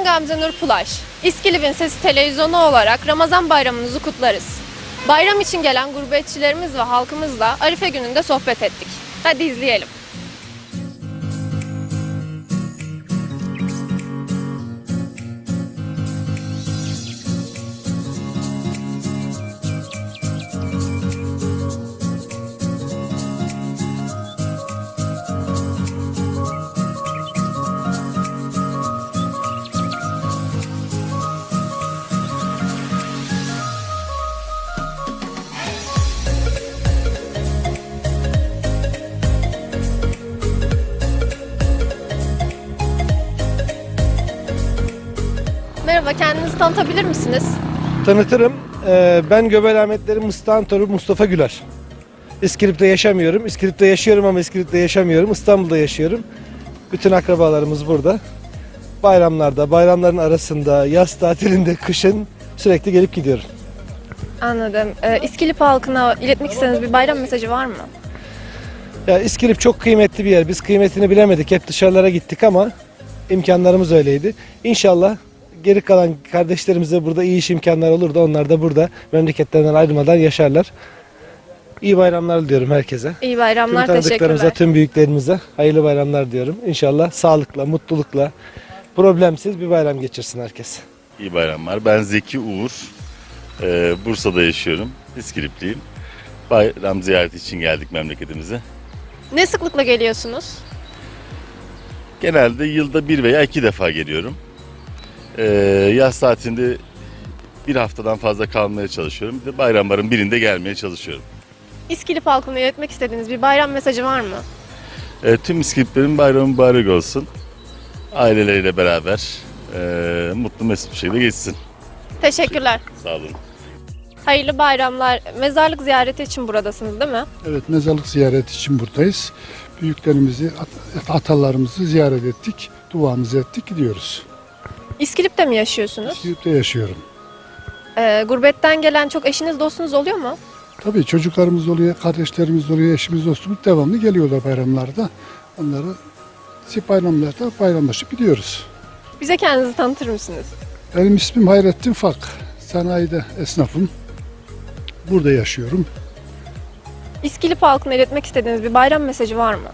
Ben Gamze Nur Pulaş. İskilip'in Sesi televizyonu olarak Ramazan bayramınızı kutlarız. Bayram için gelen gurbetçilerimiz ve halkımızla Arife gününde sohbet ettik. Hadi izleyelim. Tanıtabilir misiniz? Tanıtırım. Ee, Ben Göbel Ahmetleri Mustafa'nın torunu Mustafa Güler. İskilip'te yaşamıyorum. İskilip'te yaşıyorum ama İskilip'te yaşamıyorum. İstanbul'da yaşıyorum. Bütün akrabalarımız burada. Bayramlarda, bayramların arasında, yaz tatilinde, kışın sürekli gelip gidiyorum. Anladım. Ee, İskilip halkına iletmek istediğiniz bir bayram mesajı var mı? Ya İskilip çok kıymetli bir yer. Biz kıymetini bilemedik. Hep dışarılara gittik ama imkanlarımız öyleydi. İnşallah geri kalan kardeşlerimize burada iyi iş imkanları olur da onlar da burada memleketlerinden ayrılmadan yaşarlar. İyi bayramlar diliyorum herkese. İyi Tüm bayramlar, tanıdıklarımıza, teşekkürler. tüm büyüklerimize hayırlı bayramlar diyorum. İnşallah sağlıkla, mutlulukla, problemsiz bir bayram geçirsin herkes. İyi bayramlar. Ben Zeki Uğur. Ee, Bursa'da yaşıyorum. İskilipliyim. Bayram ziyareti için geldik memleketimize. Ne sıklıkla geliyorsunuz? Genelde yılda bir veya iki defa geliyorum. Ee, yaz tatilinde bir haftadan fazla kalmaya çalışıyorum. Bir de bayramların birinde gelmeye çalışıyorum. İskilip halkına iletmek istediğiniz bir bayram mesajı var mı? Ee, tüm İskiliplerin bayramı mübarek olsun. Aileleriyle beraber ee, mutlu mesut bir şekilde geçsin. Teşekkürler. Sağ olun. Hayırlı bayramlar. Mezarlık ziyareti için buradasınız değil mi? Evet mezarlık ziyareti için buradayız. Büyüklerimizi, at- atalarımızı ziyaret ettik. Duamızı ettik gidiyoruz. İskilip'te mi yaşıyorsunuz? Yurtta yaşıyorum. Ee, gurbetten gelen çok eşiniz dostunuz oluyor mu? Tabii çocuklarımız oluyor, kardeşlerimiz oluyor, eşimiz dostumuz devamlı geliyorlar bayramlarda. Onları bayramlarda bayramlaşıp gidiyoruz. Bize kendinizi tanıtır mısınız? Benim ismim Hayrettin Fak. Sanayide esnafım. Burada yaşıyorum. İskilip halkına iletmek istediğiniz bir bayram mesajı var mı?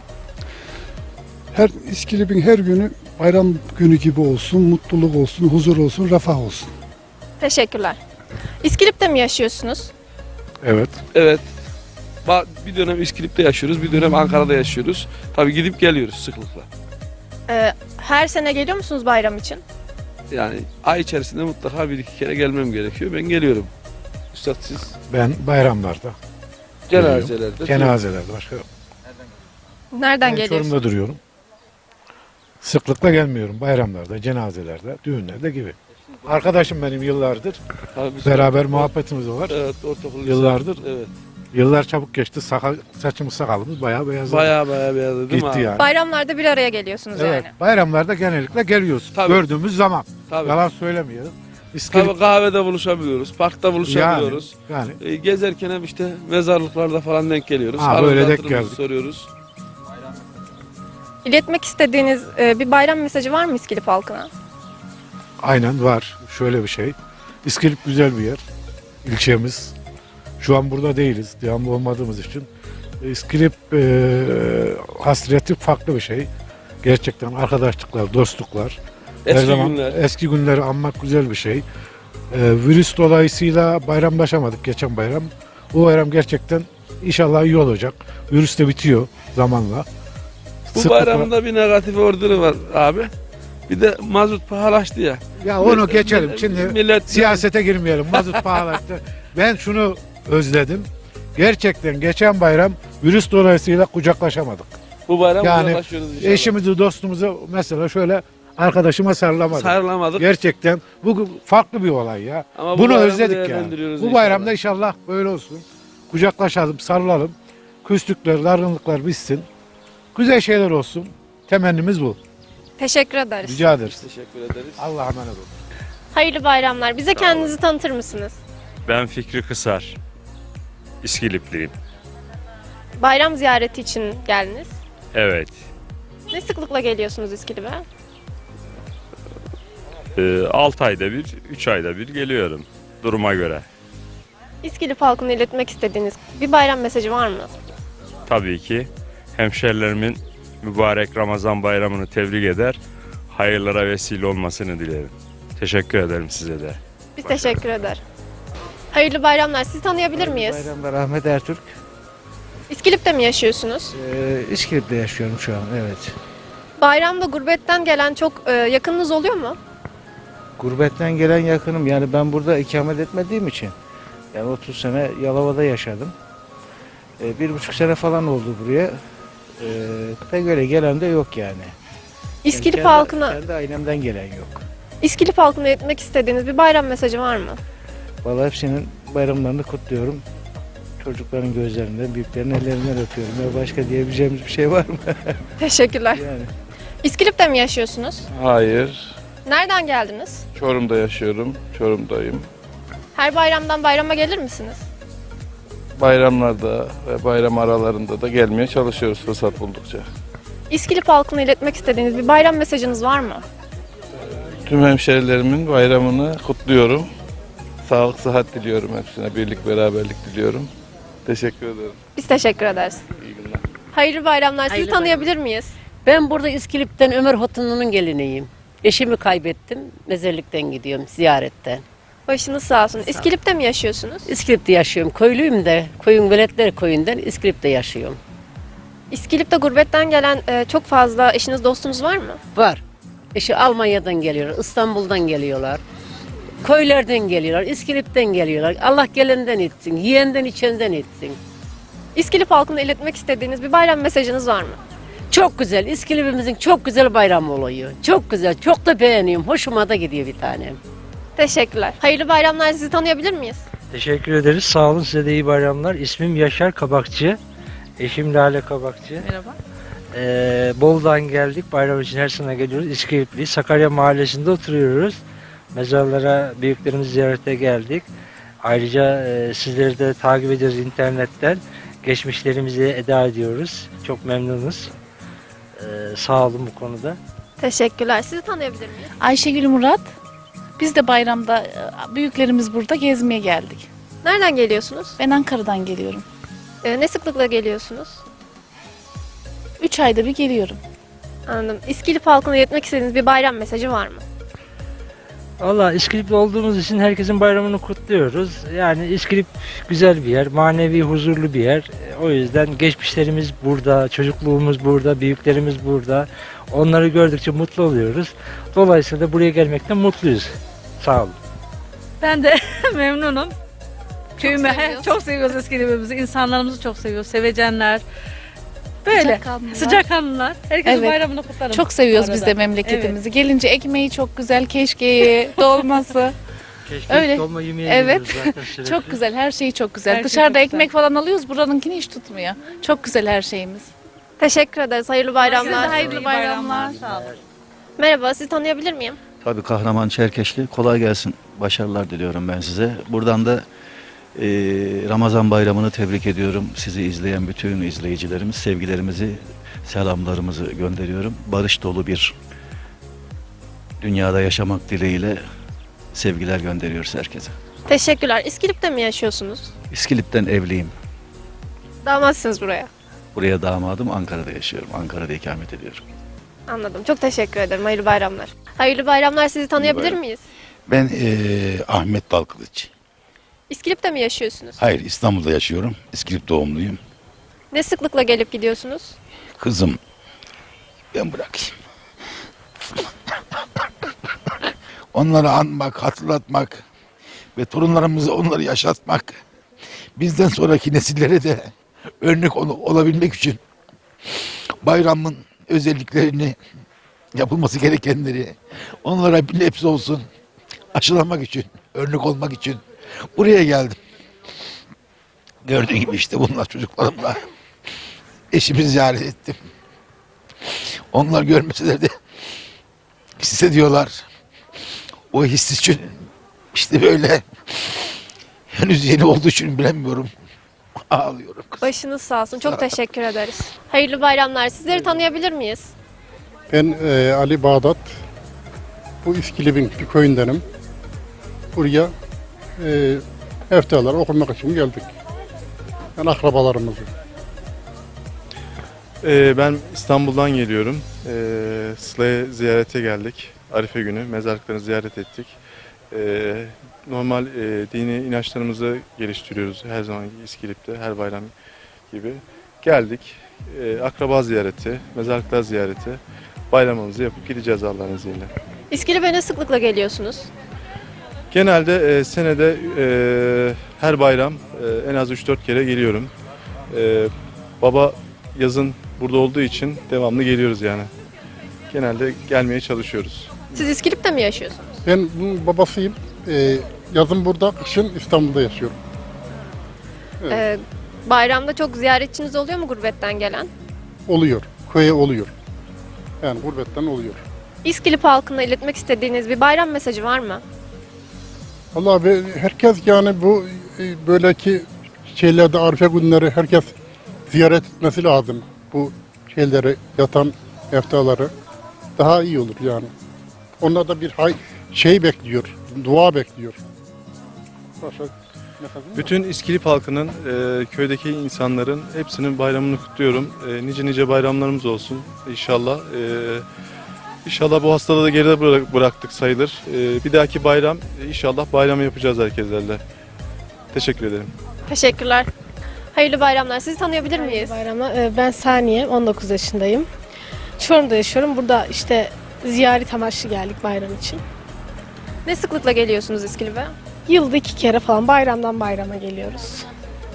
Her İskilip'in her günü bayram günü gibi olsun, mutluluk olsun, huzur olsun, refah olsun. Teşekkürler. İskilip'te mi yaşıyorsunuz? Evet. Evet. Ba- Bir dönem İskilip'te yaşıyoruz, bir dönem Ankara'da yaşıyoruz. Tabii gidip geliyoruz sıklıkla. Ee, her sene geliyor musunuz bayram için? Yani ay içerisinde mutlaka bir iki kere gelmem gerekiyor. Ben geliyorum. Üstad siz Ben bayramlarda, cenazelerde. cenazelerde başka Nereden ben geliyorsunuz? Çorum'da duruyorum. Sıklıkla gelmiyorum bayramlarda, cenazelerde, düğünlerde gibi. Arkadaşım benim yıllardır. Biz- Beraber muhabbetimiz var. Evet, ortaokul Yıllardır. Evet. Yıllar çabuk geçti. Sakal, saçımız sakalımız bayağı beyazladı. Baya baya beyazladı değil mi Gitti abi? yani. Bayramlarda bir araya geliyorsunuz Evet. yani. Bayramlarda genellikle geliyoruz. Tabii. Gördüğümüz zaman. Tabii. Yalan söylemeyelim. İskilip, Tabii kahvede buluşabiliyoruz, parkta buluşabiliyoruz. yani E, gezerken hep işte mezarlıklarda falan denk geliyoruz. Ha, böyle denk geldik. soruyoruz. İletmek istediğiniz e, bir bayram mesajı var mı İskilip halkına? aynen var. Şöyle bir şey. İskilip güzel bir yer. İlçemiz. Şu an burada değiliz. Devamlı olmadığımız için. İskilip e, hasreti farklı bir şey. Gerçekten arkadaşlıklar, dostluklar. Eski Her zaman günler. Eski günleri anmak güzel bir şey. E, virüs dolayısıyla bayramlaşamadık geçen bayram. Bu bayram gerçekten inşallah iyi olacak. Virüs de bitiyor zamanla. Bu Sıklıkla- bayramda bir negatif ordunu var abi. Bir de mazot pahalaştı ya. Ya onu geçelim. Şimdi millet siyasete girmeyelim. Mazot pahalaştı. Ben şunu özledim. Gerçekten geçen bayram virüs dolayısıyla kucaklaşamadık. bu bayram Yani inşallah. Eşimizi, dostumuzu mesela şöyle arkadaşıma sarılamadık. sarılamadık. Gerçekten bu farklı bir olay ya. Ama bu Bunu bayramı özledik yani. değerlendiriyoruz Bu inşallah. bayramda inşallah böyle olsun. Kucaklaşalım, sarılalım. Küslükler, dargınlıklar bitsin. Güzel şeyler olsun. Temennimiz bu. Teşekkür ederiz. Rica ederiz. Teşekkür ederiz. Allah'a emanet olun. Hayırlı bayramlar. Bize kendinizi tanıtır mısınız? Ben Fikri Kısar. İskilipliyim. Bayram ziyareti için geldiniz. Evet. Ne sıklıkla geliyorsunuz İskilip'e? 6 ayda bir, 3 ayda bir geliyorum duruma göre. İskilip halkına iletmek istediğiniz bir bayram mesajı var mı? Tabii ki hemşerilerimin mübarek Ramazan bayramını tebrik eder, hayırlara vesile olmasını dilerim. Teşekkür ederim size de. Biz teşekkür eder. Hayırlı bayramlar. Sizi tanıyabilir miyiz? Bayramlar Ahmet Ertürk. İskilip'te mi yaşıyorsunuz? Ee, İskilip'te yaşıyorum şu an evet. Bayramda gurbetten gelen çok e, yakınınız oluyor mu? Gurbetten gelen yakınım yani ben burada ikamet etmediğim için. Yani 30 sene Yalova'da yaşadım. Ee, bir buçuk sene falan oldu buraya. Ee, pek öyle gelen de yok yani. İskilip kendi, halkına Kendi ailemden gelen yok. İskilip halkına iletmek istediğiniz bir bayram mesajı var mı? Vallahi hepsinin bayramlarını kutluyorum. Çocukların gözlerinden, büyüklerin ellerinden öpüyorum. Ya başka diyebileceğimiz bir şey var mı? Teşekkürler. yani. İskilip'te mi yaşıyorsunuz? Hayır. Nereden geldiniz? Çorum'da yaşıyorum. Çorum'dayım. Her bayramdan bayrama gelir misiniz? Bayramlarda ve bayram aralarında da gelmeye çalışıyoruz fırsat buldukça. İskilip halkına iletmek istediğiniz bir bayram mesajınız var mı? Tüm hemşerilerimin bayramını kutluyorum. Sağlık, sıhhat diliyorum hepsine. Birlik, beraberlik diliyorum. Teşekkür ederim. Biz teşekkür ederiz. İyi günler. Hayırlı bayramlar. Sizi Hayırlı tanıyabilir miyiz? Ben burada İskilip'ten Ömer Hotunlu'nun geliniyim. Eşimi kaybettim. Mezarlıktan gidiyorum ziyaretten. Başınız sağ olsun. İskilip'te mi yaşıyorsunuz? İskilip'te yaşıyorum. Köylüyüm de. Koyun Veletler Köyü'nden İskilip'te yaşıyorum. İskilip'te gurbetten gelen e, çok fazla eşiniz dostunuz var mı? Var. Eşi Almanya'dan geliyorlar. İstanbul'dan geliyorlar. Köylerden geliyorlar. İskilip'ten geliyorlar. Allah gelenden etsin. Yiyenden içenden etsin. İskilip halkına iletmek istediğiniz bir bayram mesajınız var mı? Çok güzel. İskilip'imizin çok güzel bayramı oluyor. Çok güzel. Çok da beğeniyorum. Hoşuma da gidiyor bir tanem. Teşekkürler. Hayırlı bayramlar. Sizi tanıyabilir miyiz? Teşekkür ederiz. Sağ olun size de iyi bayramlar. İsmim Yaşar Kabakçı. Eşim Lale Kabakçı. Merhaba. Ee, Bolu'dan geldik. Bayram için her sene geliyoruz. İskilipli. Sakarya Mahallesi'nde oturuyoruz. Mezarlara büyüklerimizi ziyarete geldik. Ayrıca e, sizleri de takip ediyoruz internetten. Geçmişlerimizi eda ediyoruz. Çok memnunuz. Ee, sağ olun bu konuda. Teşekkürler. Sizi tanıyabilir miyiz? Ayşegül Murat. Biz de bayramda e, büyüklerimiz burada gezmeye geldik. Nereden geliyorsunuz? Ben Ankara'dan geliyorum. E, ne sıklıkla geliyorsunuz? Üç ayda bir geliyorum. Anladım. İskilip halkına iletmek istediğiniz bir bayram mesajı var mı? Valla İskilip'te olduğumuz için herkesin bayramını kutluyoruz. Yani İskilip güzel bir yer, manevi huzurlu bir yer. O yüzden geçmişlerimiz burada, çocukluğumuz burada, büyüklerimiz burada. Onları gördükçe mutlu oluyoruz. Dolayısıyla da buraya gelmekten mutluyuz. Sağ olun. Ben de memnunum. Köyüme seviyoruz. çok seviyoruz eskilimizi. İnsanlarımızı çok seviyoruz. Sevecenler. Böyle Sıcakkanlılar. sıcakkanlılar. Herkesin Evet. bayramını kutlarım. Çok seviyoruz bu biz arada. de memleketimizi. Gelince ekmeği çok güzel, keşkeği, dolması. Keşke Öyle. dolma yemeğe Evet. gidiyoruz çok güzel, her şeyi çok güzel. Her şey Dışarıda çok güzel. ekmek falan alıyoruz, buranınkini hiç tutmuyor. Çok güzel her şeyimiz. Teşekkür ederiz. Hayırlı bayramlar. Size hayırlı bayramlar. Sağ olun. Merhaba. Sizi tanıyabilir miyim? Tabii kahraman Çerkeşli. Kolay gelsin. Başarılar diliyorum ben size. Buradan da e, Ramazan bayramını tebrik ediyorum. Sizi izleyen bütün izleyicilerimiz sevgilerimizi, selamlarımızı gönderiyorum. Barış dolu bir dünyada yaşamak dileğiyle sevgiler gönderiyoruz herkese. Teşekkürler. İskilip'te mi yaşıyorsunuz? İskilip'ten evliyim. Damatsınız buraya. Buraya damadım Ankara'da yaşıyorum. Ankara'da ikamet ediyorum. Anladım. Çok teşekkür ederim. Hayırlı bayramlar. Hayırlı bayramlar. Sizi tanıyabilir bayram. miyiz? Ben eee, Ahmet Dalkılıç. İskilip'te mi yaşıyorsunuz? Hayır İstanbul'da yaşıyorum. İskilip doğumluyum. Ne sıklıkla gelip gidiyorsunuz? Kızım ben bırakayım. Onları anmak, hatırlatmak ve torunlarımıza onları yaşatmak bizden sonraki nesillere de örnek ol- olabilmek için bayramın özelliklerini yapılması gerekenleri onlara bir nebze olsun aşılamak için, örnek olmak için buraya geldim. Gördüğün gibi işte bunlar çocuklarımla eşimi ziyaret ettim. Onlar görmeseler de hissediyorlar. O his için işte böyle henüz yeni olduğu için bilemiyorum. Ağlıyorum. Başınız sağ olsun. Çok teşekkür ederiz. Hayırlı bayramlar. Sizleri tanıyabilir miyiz? Ben e, Ali Bağdat. bu İskilip'in bir köyündenim. Buraya e, eftalar okumak için geldik. Yani akrabalarımızı. Ee, ben İstanbul'dan geliyorum. Ee, Sıla'ya ziyarete geldik. Arife günü mezarlıklarını ziyaret ettik. Ee, normal e, dini inançlarımızı geliştiriyoruz her zaman İskilip'te, her bayram gibi. Geldik, Ee, akraba ziyareti, mezarlıklar ziyareti, bayramımızı yapıp gideceğiz Allah'ın izniyle. İskilip'e ne sıklıkla geliyorsunuz? Genelde e, senede e, her bayram e, en az 3-4 kere geliyorum. E, baba yazın burada olduğu için devamlı geliyoruz yani. Genelde gelmeye çalışıyoruz. Siz İskilip'te mi yaşıyorsunuz? Ben bunun babasıyım. E, yazın burada, kışın İstanbul'da yaşıyorum. Evet. Ee, bayramda çok ziyaretçiniz oluyor mu gurbetten gelen? Oluyor, köye oluyor. Yani gurbetten oluyor. İskilip halkına iletmek istediğiniz bir bayram mesajı var mı? Allah be, herkes yani bu e, böyleki şeylerde Arife günleri herkes ziyaret etmesi lazım. Bu şeyleri yatan eftaları daha iyi olur yani. Onlar da bir hay, şey bekliyor, dua bekliyor. Başka. Bütün İskilip halkının, e, köydeki insanların hepsinin bayramını kutluyorum. E, nice nice bayramlarımız olsun inşallah. E, inşallah bu hastalığı da geride bırak- bıraktık sayılır. E, bir dahaki bayram e, inşallah bayramı yapacağız herkeslerle. Teşekkür ederim. Teşekkürler. Hayırlı bayramlar. Sizi tanıyabilir miyiz? Bayramlar. Ee, Ben Saniye, 19 yaşındayım. Çorum'da yaşıyorum. Burada işte ziyaret amaçlı geldik bayram için. Ne sıklıkla geliyorsunuz İskilip'e? Yılda iki kere falan bayramdan bayrama geliyoruz.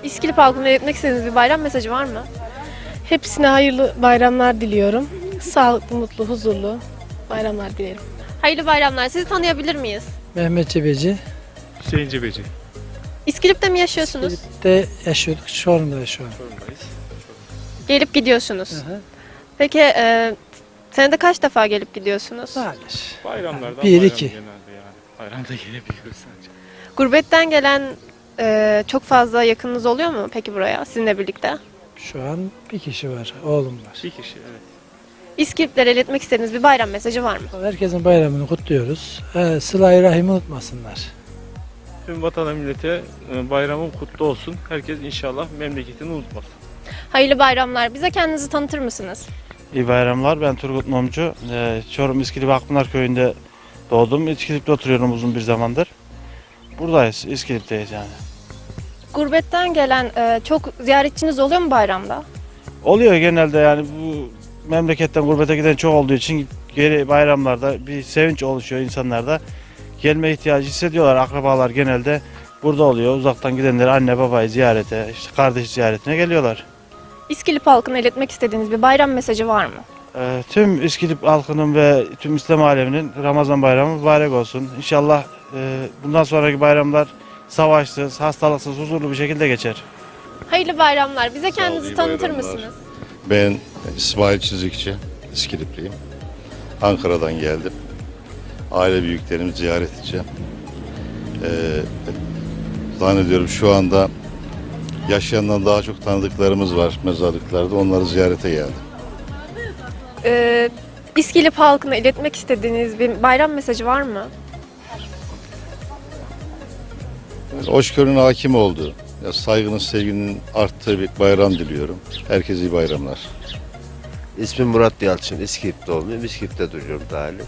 İskilip halkına iletmek istediğiniz bir bayram mesajı var mı? Hepsine hayırlı bayramlar diliyorum. Sağlıklı, mutlu, huzurlu bayramlar dilerim. Hayırlı bayramlar. Sizi tanıyabilir miyiz? Mehmet Cebeci. Hüseyin Cebeci. İskilip'te mi yaşıyorsunuz? De yaşıyorduk. Çorum'da şu an. Gelip gidiyorsunuz. Peki e, senede kaç defa gelip gidiyorsunuz? Bayramlardan Bir, bayram iki. genelde yani. Bayramda gelebiliyoruz sadece. Gurbetten gelen e, çok fazla yakınınız oluyor mu peki buraya sizinle birlikte? Şu an bir kişi var. Oğlum var. Bir kişi evet. İskiliplere iletmek istediğiniz bir bayram mesajı var mı? Herkesin bayramını kutluyoruz. Ee, Sıla-i Rahim'i unutmasınlar. Tüm vatana millete e, bayramın kutlu olsun. Herkes inşallah memleketini unutmasın. Hayırlı bayramlar. Bize kendinizi tanıtır mısınız? İyi bayramlar. Ben Turgut Mumcu. Ee, Çorum İskilip Akpınar Köyü'nde doğdum. İskilip'te oturuyorum uzun bir zamandır. Buradayız. İskilip'teyiz yani. Gurbetten gelen e, çok ziyaretçiniz oluyor mu bayramda? Oluyor genelde yani bu memleketten gurbete giden çok olduğu için geri bayramlarda bir sevinç oluşuyor insanlarda. Gelme ihtiyacı hissediyorlar. Akrabalar genelde burada oluyor. Uzaktan gidenler anne babayı ziyarete, işte kardeş ziyaretine geliyorlar. İskilip halkına iletmek istediğiniz bir bayram mesajı var mı? Ee, tüm İskilip halkının ve tüm İslam aleminin Ramazan bayramı mübarek olsun. İnşallah e, bundan sonraki bayramlar savaşsız, hastalıksız, huzurlu bir şekilde geçer. Hayırlı bayramlar. Bize kendinizi tanıtır bayramlar. mısınız? Ben İsmail Çizikçi, İskilipliyim. Ankara'dan geldim. Aile büyüklerimi ziyaret edeceğim. Ee, zannediyorum şu anda yaşayandan daha çok tanıdıklarımız var mezarlıklarda. Onları ziyarete geldim. E, İskilip halkına iletmek istediğiniz bir bayram mesajı var mı? Hoşgörünün hakim olduğu, saygının, sevginin arttığı bir bayram diliyorum. Herkese iyi bayramlar. İsmim Murat Yalçın. İskilip doğumluyum. İskilip'te duruyorum daha hali.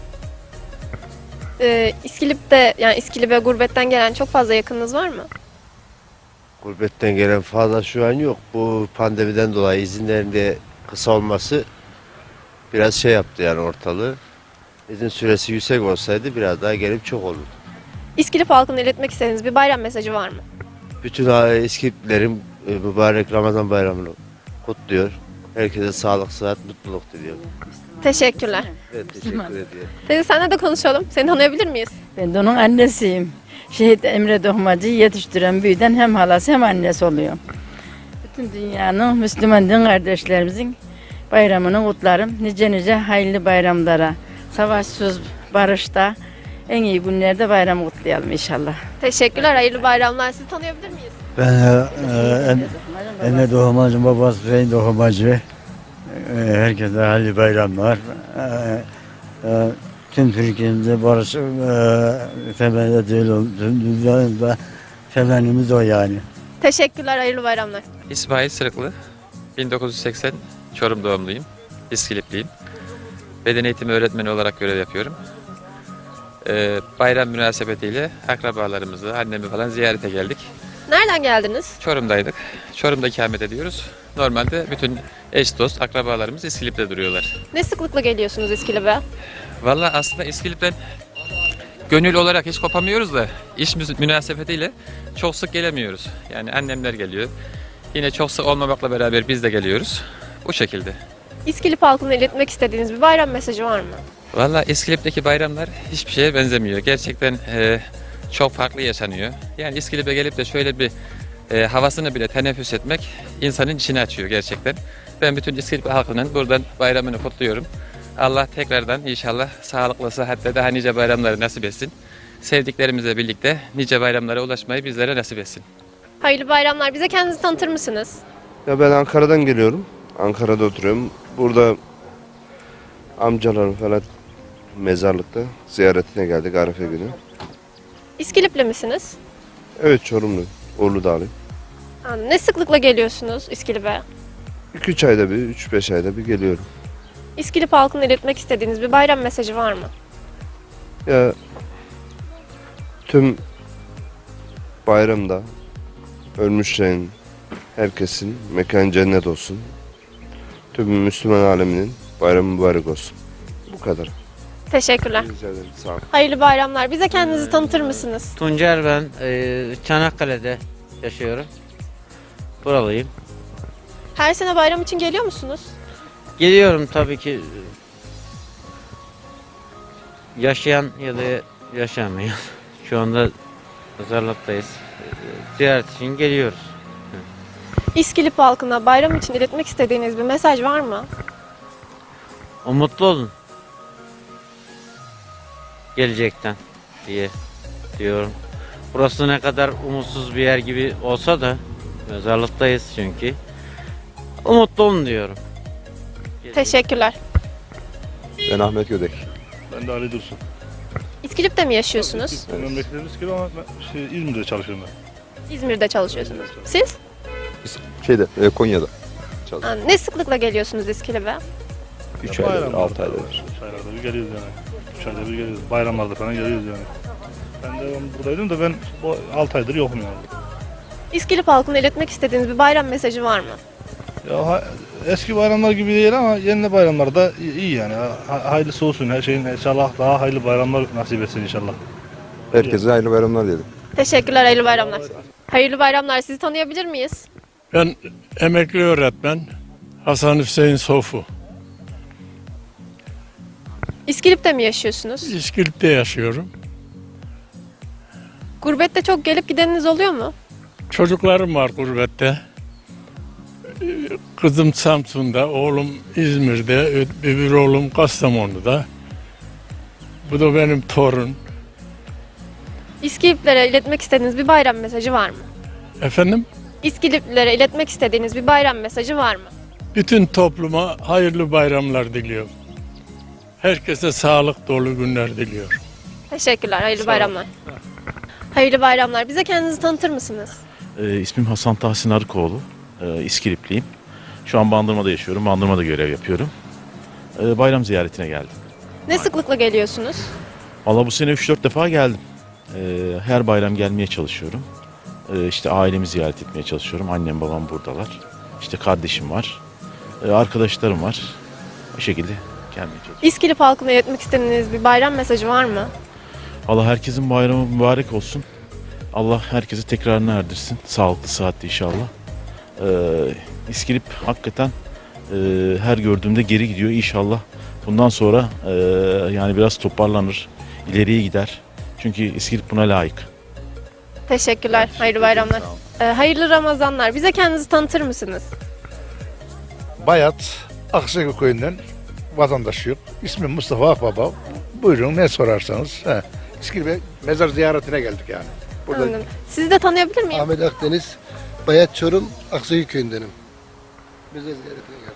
E, İskilip'te yani İskilip'e gurbetten gelen çok fazla yakınınız var mı? Gurbetten gelen fazla şu an yok. Bu pandemiden dolayı izinlerin de kısa olması biraz şey yaptı yani ortalığı. İzin süresi yüksek olsaydı biraz daha gelip çok olurdu. İskilip halkına iletmek istediğiniz bir bayram mesajı var mı? Bütün aile İskiliplerin e, mübarek Ramazan bayramını kutluyor. Herkese sağlık, sıhhat, mutluluk diliyorum. Teşekkürler. Evet, teşekkür ediyorum. Teyze senle de konuşalım. Seni tanıyabilir miyiz? Ben de onun annesiyim. Şehit Emre Doğmacı'yı yetiştiren büyüden hem halası hem annesi oluyor. Bütün dünyanın Müslüman din kardeşlerimizin bayramını kutlarım. Nice nice hayırlı bayramlara. Savaşsız, barışta, en iyi günlerde bayramı kutlayalım inşallah. Teşekkürler. Hayırlı bayramlar. Sizi tanıyabilir miyiz? Ben e, en, Enne Doğumacı, babası Hüseyin Doğumacı. E, herkese hayırlı bayramlar. E, e, tüm Türkiye'mizde barış e, temelde değil. Tüm dünyada temennimiz o yani. Teşekkürler, hayırlı bayramlar. İsmail Sırıklı, 1980 Çorum doğumluyum, İskilipliyim. Beden eğitimi öğretmeni olarak görev yapıyorum. Ee, bayram münasebetiyle akrabalarımızı, annemi falan ziyarete geldik. Nereden geldiniz? Çorum'daydık. Çorum'da ikamet ediyoruz. Normalde bütün eş dost, akrabalarımız İskilip'te duruyorlar. Ne sıklıkla geliyorsunuz İskilip'e? Valla aslında İskilip'ten gönül olarak hiç kopamıyoruz da iş mü- münasebetiyle çok sık gelemiyoruz. Yani annemler geliyor. Yine çok sık olmamakla beraber biz de geliyoruz. Bu şekilde. İskilip halkına iletmek istediğiniz bir bayram mesajı var mı? Valla İskilip'teki bayramlar hiçbir şeye benzemiyor. Gerçekten e, çok farklı yaşanıyor. Yani İskilip'e gelip de şöyle bir e, havasını bile teneffüs etmek insanın içini açıyor gerçekten. Ben bütün İskilip halkının buradan bayramını kutluyorum. Allah tekrardan inşallah sağlıklı, sıhhatle daha nice bayramları nasip etsin. Sevdiklerimizle birlikte nice bayramlara ulaşmayı bizlere nasip etsin. Hayırlı bayramlar. Bize kendinizi tanıtır mısınız? Ya ben Ankara'dan geliyorum. Ankara'da oturuyorum. Burada amcalarım falan mezarlıkta ziyaretine geldik Arife günü. İskilipli misiniz? Evet Çorumlu, Orlu. Ha, Ne sıklıkla geliyorsunuz İskilip'e? 2-3 ayda bir, 3-5 ayda bir geliyorum. İskilip halkına iletmek istediğiniz bir bayram mesajı var mı? Ya tüm bayramda ölmüşlerin herkesin mekan cennet olsun. Tüm Müslüman aleminin bayramı mübarek olsun. Bu kadar. Teşekkürler. Rica ederim. Sağ olun. Hayırlı bayramlar. Bize kendinizi tanıtır mısınız? Tuncer ben. Ee, Çanakkale'de yaşıyorum. Buralıyım. Her sene bayram için geliyor musunuz? Geliyorum tabii ki. Yaşayan ya da yaşamayan. Şu anda mezarlıktayız. Ee, Ziyaret için geliyoruz. İskilip halkına bayram için iletmek istediğiniz bir mesaj var mı? Umutlu olun. Gelecekten diye diyorum. Burası ne kadar umutsuz bir yer gibi olsa da mezarlıktayız çünkü. Umutlu olun diyorum. Teşekkürler. Ben Ahmet Gödek. Ben de Ali Dursun. İskilip'te mi yaşıyorsunuz? Ben memleketimiz gibi ama ben şey, İzmir'de çalışıyorum ben. İzmir'de çalışıyorsunuz. Siz? Şeyde, e, Konya'da. Ha, Ne sıklıkla geliyorsunuz İskilip'e? 3 Ya ayda bir, bayramlarda 6 ayda bir. Üç aylarda bir geliyoruz yani. Üç ayda bir geliyoruz. Bayramlarda falan geliyoruz yani. Ben de buradaydım da ben bu 6 aydır yokum yani. İskilip halkına iletmek istediğiniz bir bayram mesajı var mı? Ya ha- eski bayramlar gibi değil ama yeni bayramlarda iyi, iyi yani. Ha, hayırlısı olsun her şeyin inşallah daha hayırlı bayramlar nasip etsin inşallah. Herkese hayırlı bayramlar diyelim. Teşekkürler, hayırlı bayramlar. Hayırlı bayramlar. Sizi tanıyabilir miyiz? Ben emekli öğretmen Hasan Hüseyin Sofu. İskilip'te mi yaşıyorsunuz? İskilip'te yaşıyorum. Gurbette çok gelip gideniniz oluyor mu? Çocuklarım var gurbette. Kızım Samsun'da, oğlum İzmir'de, öbür oğlum Kastamonu'da. Bu da benim torun. İskiliplere iletmek istediğiniz bir bayram mesajı var mı? Efendim, İskiliplere iletmek istediğiniz bir bayram mesajı var mı? bütün topluma hayırlı bayramlar diliyorum. Herkese sağlık dolu günler diliyorum. Teşekkürler, hayırlı bayramlar. Hayırlı bayramlar. Bize kendinizi tanıtır mısınız? Ee, ismim Hasan Tahsin Arıkoğlu. Ee, İskilipliyim. Şu an Bandırma'da yaşıyorum. Bandırma'da görev yapıyorum. Ee, bayram ziyaretine geldim. Ne sıklıkla geliyorsunuz? Valla bu sene 3-4 defa geldim. Ee, her bayram gelmeye çalışıyorum. Ee, işte ailemi ziyaret etmeye çalışıyorum. Annem babam buradalar. İşte kardeşim var. Ee, arkadaşlarım var. Bu şekilde gelmeye çalışıyorum. İskilip halkına iletmek istediğiniz bir bayram mesajı var mı? Allah herkesin bayramı mübarek olsun. Allah herkesi tekrarına erdirsin. Sağlıklı, sıhhatli inşallah. Ee, İskilip hakikaten e, her gördüğümde geri gidiyor. İnşallah bundan sonra e, yani biraz toparlanır, ileriye gider. Çünkü İskilip buna layık. Teşekkürler, hayırlı bayramlar. Ee, hayırlı Ramazanlar. Bize kendinizi tanıtır mısınız? Bayat, Aksaköy köyünden vatandaşı yok. İsmim Mustafa Akbaba. Buyurun ne sorarsanız. He. İskilbe mezar ziyaretine geldik yani. Burada Anladım. Sizi de tanıyabilir miyim? Ahmet Akdeniz, Bayat Çorum, Aksuyu köyündenim. Mezar ziyaretine geldik.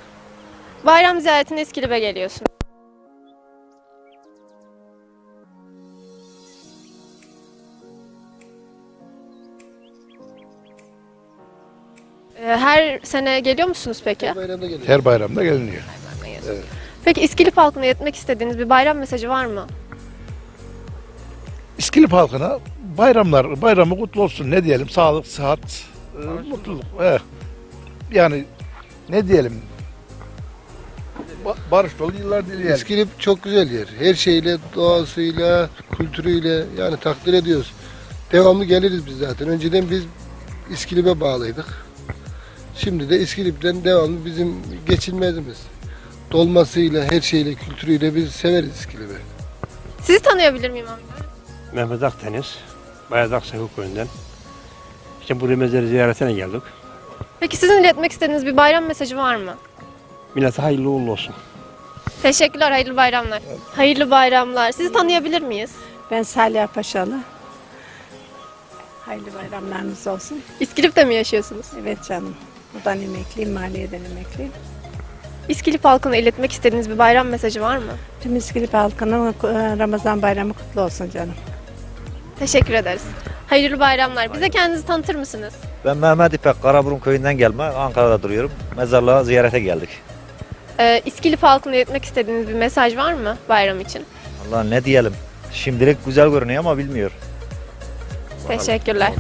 Bayram ziyaretine Eskilip'e geliyorsun. Ee, her sene geliyor musunuz peki? Bayramda gelin. Her bayramda geliniyor. Evet. Peki İskilip halkına iletmek istediğiniz bir bayram mesajı var mı? İskilip halkına bayramlar, bayramı kutlu olsun. Ne diyelim? Sağlık, sıhhat, e, mutluluk. Evet. Yani ne diyelim? Ba- barış dolu yıllar dileyelim. İskilip çok güzel yer. Her şeyle, doğasıyla, kültürüyle yani takdir ediyoruz. Devamlı geliriz biz zaten. Önceden biz İskilip'e bağlıydık. Şimdi de İskilip'ten devamlı bizim geçilmezimiz. Dolmasıyla, her şeyle, kültürüyle biz severiz İskilip'i. Sizi tanıyabilir miyim amca? Mehmet Akdeniz, Bayaz Aksaku köyünden. İşte buraya mezarı ziyaretine geldik. Peki sizin iletmek istediğiniz bir bayram mesajı var mı? Millete hayırlı uğurlu olsun. Teşekkürler, hayırlı bayramlar. Hayırlı bayramlar. Sizi tanıyabilir miyiz? Ben Salih Paşalı. Hayırlı bayramlarınız olsun. İskilip'te mi yaşıyorsunuz? Evet canım. Buradan emekliyim, maliyeden emekliyim. İskilip halkına iletmek istediğiniz bir bayram mesajı var mı? Tüm İskilip halkının e, Ramazan bayramı kutlu olsun canım. Teşekkür ederiz. Hayırlı bayramlar. Bize kendinizi tanıtır mısınız? Ben Mehmet İpek Karaburun köyünden gelme. Ankara'da duruyorum. Mezarlığa ziyarete geldik. Ee, İskilip halkına iletmek istediğiniz bir mesaj var mı bayram için? Allah ne diyelim. Şimdilik güzel görünüyor ama bilmiyor. Teşekkürler.